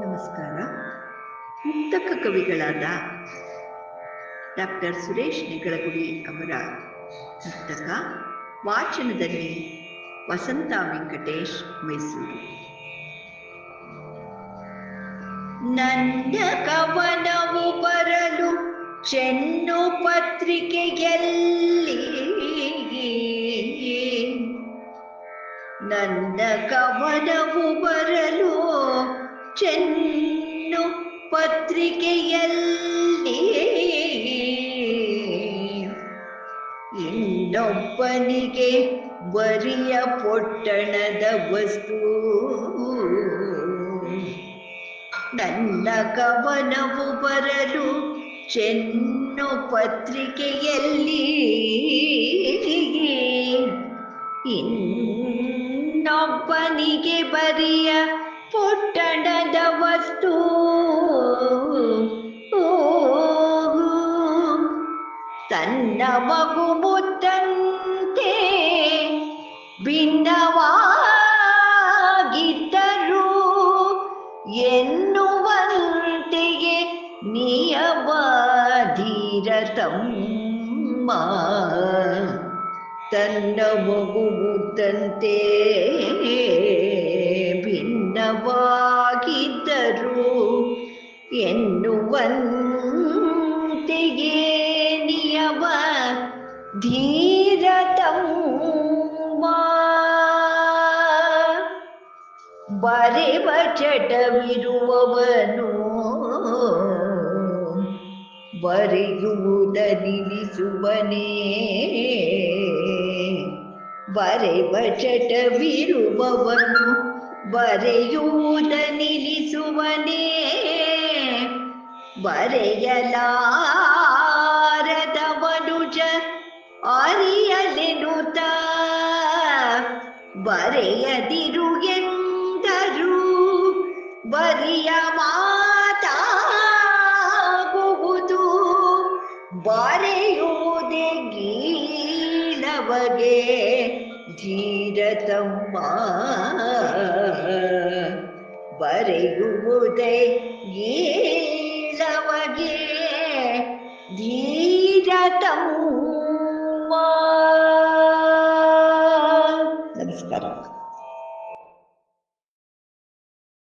ನಮಸ್ಕಾರ. ಮುಕ್ತಕ ಕವಿಗಳಾದ ಡಾಕ್ಟರ್ ಸುರೇಶ್ ನೆಗಳಗುಡಿ ಅವರ ಮುಕ್ತಕ ವಾಚನದಲ್ಲಿ ವಸಂತ ವೆಂಕಟೇಶ್ ಮೈಸೂರು. ನನ್ನ ಕವನವು ಬರಲು ಚೆನ್ನು ಪತ್ರಿಕೆಯಲ್ಲಿ. ನನ್ನ ಕವನವು ಬರಲು ಚೆನ್ನು ಪತ್ರಿಕೆಯಲ್ಲಿ ಇನ್ನೊಬ್ಬನಿಗೆ ಬರಿಯ ಪೊಟ್ಟಣದ ವಸ್ತು. ನನ್ನ ಕವನವು ಬರಲು ಚೆನ್ನು ಪತ್ರಿಕೆಯಲ್ಲಿ ಇನ್ನೊಬ್ಬನಿಗೆ ಬರಿಯ ಪೊಟ್ಟಣದ ವಸ್ತು. ತನ್ನ ಮಗು ಮುತ್ತಂತೆ ಭಿನ್ನವಾಗಿದ್ದರು ಎನ್ನುವಂತೆಯೇ ನಿಯವಾಧೀರತಮ್ಮ ತನ್ನ ಮಗು ಮುತ್ತಂತೆ ಎನ್ನುವಂತೆಯೇ ನಿಯಮ ಧೀರತಮ್ಮ. ಬರೆವ ಚಟವಿರುವವನು ಬರೆಯುವುದ ನಿಲ್ಲಿಸುವನೇ. ಬರೆವ ಚಟವಿರುವವನು ಬರೆಯುವುದ ನಿಲ್ಲಿಸುವನೇ. ಬರೆಯಲಾರದ ಮನುಜ ಅರಿಯಲೆನುತ ಬರೆಯದಿರು ಎಂದರು ಬರಿಯ ಮಾತಾಗುವುದು. ಬರೆಯುವುದೇ ಗೀಳವಗೆ ಧೀರತಮ್ಮ. ಬರೆಯುವುದೇ ಗೀಳವಗೆ